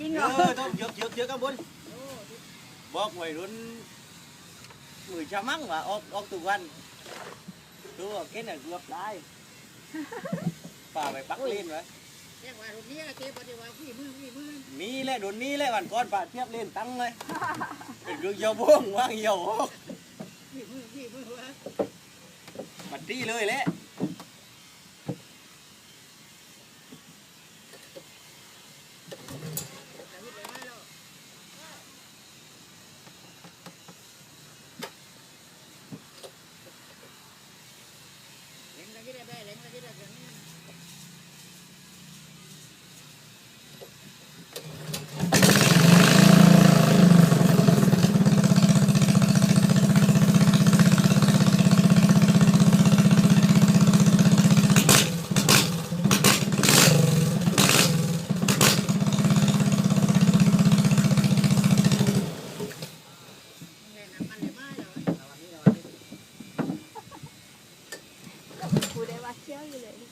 จริงเหรเอออต้องเยอะเยอะเยอะข้างบนบอกวัยรุ่นมือชะมั่งว่าออกออกทุกวันตัวเก็นน่ะเกือบได้ป่าไปปักเล่นไว้แจ้งว่ารุ่นนี้เจ๊ปฏิวัติพี่มือพี่มือนี่แหละโดนนี่แหละวันก่อนป่าเทียบเล่นตั้งเลยเป็นเรื่องเยาวบงว่างเยาวออกพี่มือพี่มือวะบัดดีเลยแหละ lạnh là đi là gần Hãy subscribe cho kênh Ghiền Mì Gõ Để không bỏ lỡ những video hấp dẫn calculating.